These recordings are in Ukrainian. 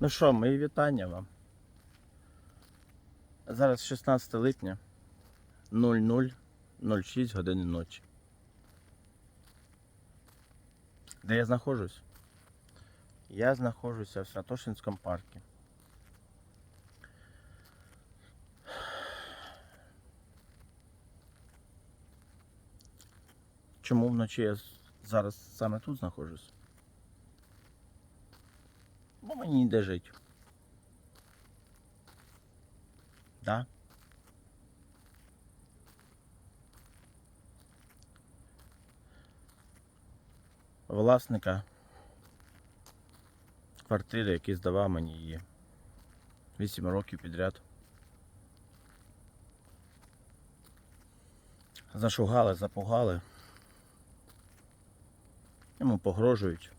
Ну що, мої вітання вам. Зараз 16 липня 00.06 години ночі. Де я знаходжусь? Я знаходжуся в Святошинському парку. Чому вночі я зараз саме тут знаходжусь? Бо мені ніде жити. Да? Власника квартири, який здавав мені її 8 років підряд. Зашугали, запугали. Йому погрожують.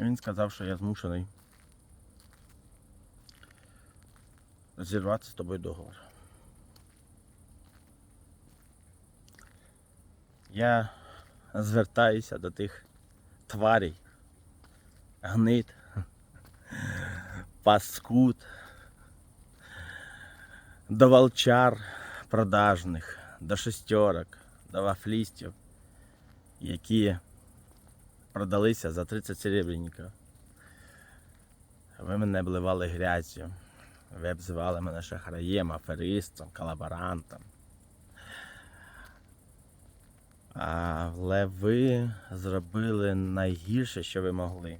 Він сказав, що я змушений зірвати з тобою договор. Я звертаюся до тих тварей, гнид, паскуд, до волчар продажних, до шестерок, до вафлістів, які продалися за 30 серебряників. Ви мене обливали грязю. Ви обзивали мене шахраєм, аферистом, колаборантом. Але ви зробили найгірше, що ви могли.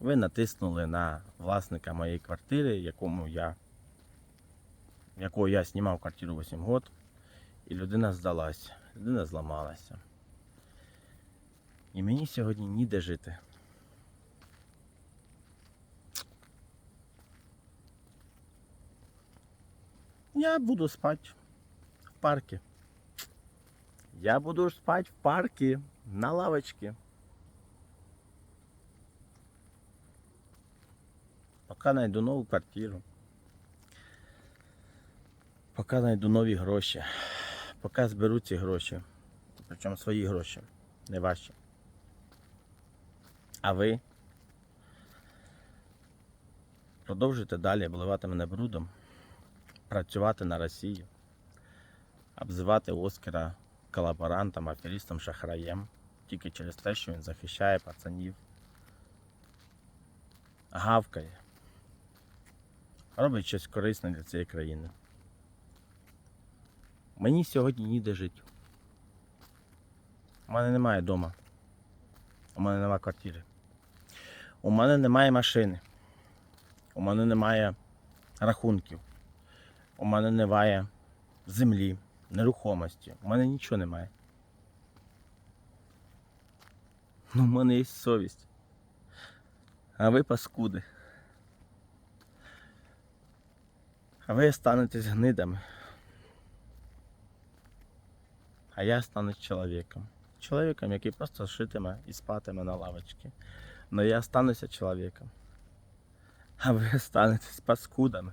Ви натиснули на власника моєї квартири, якому я, якого я знімав квартиру 8 років, і людина здалась, людина зламалася. І мені сьогодні ніде жити. Я буду спать в парке. Я буду спать в парке на лавочке. Пока найду нову квартиру. Пока найду нові гроші. Поки зберу ці гроші. Причому свої гроші, не ваші. А ви продовжуйте далі обливати мене брудом, працювати на Росію, обзивати Оскара колаборантом, аферістом, шахраєм, тільки через те, що він захищає пацанів, гавкає, робить щось корисне для цієї країни. Мені сьогодні ніде жити. У мене немає дома. У мене немає квартири. У мене немає машини. У мене немає рахунків. У мене немає землі, нерухомості. У мене нічого немає. Ну, у мене є совість. А ви паскуди. А ви станетесь гнидами. А я станусь чоловіком. Чоловіком, який просто шитиме і спатиме на лавочці. Но я стануся чоловіком. А ви станетесь паскудами.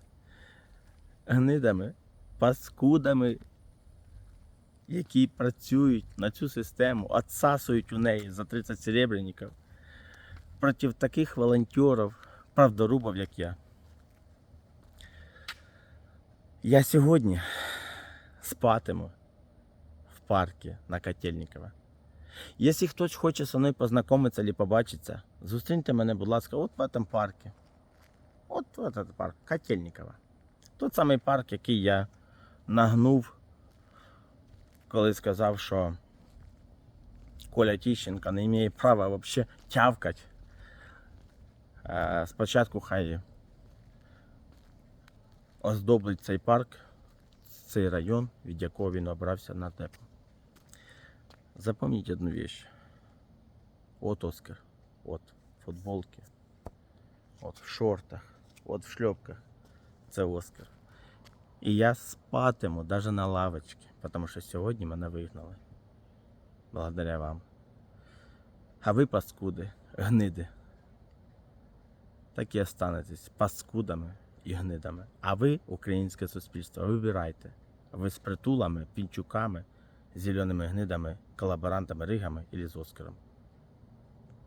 Гнидами, паскудами, які працюють на цю систему, отсасують у неї за 30 серебряників проти таких волонтерів, правдорубів, як я. Я сьогодні спатиму в парке на Котельникова. Якщо хтось хоче зі мною познайомитися або побачитися, зустріньте мене, будь ласка, от в цьому парку. От в этот парк, Котельникова. Тот самий парк, який я нагнув, коли сказав, що Коля Тіщенко не має права взагалі тявкати. Спочатку хай оздоблить цей парк, цей район, від якого він обрався на депо. Запомніть одну вещь. От Оскар, от в футболці, от в шортах, от в шльопках. Це Оскар. І я спатиму навіть на лавочці, тому що сьогодні мене вигнали. Благодаря вам. А ви, паскуди, гниди. Так і останетесь паскудами і гнидами. А ви, українське суспільство, вибирайте. Ви з притулами, пінчуками, зеленими гнидами, колаборантами, ригами і з Оскаром.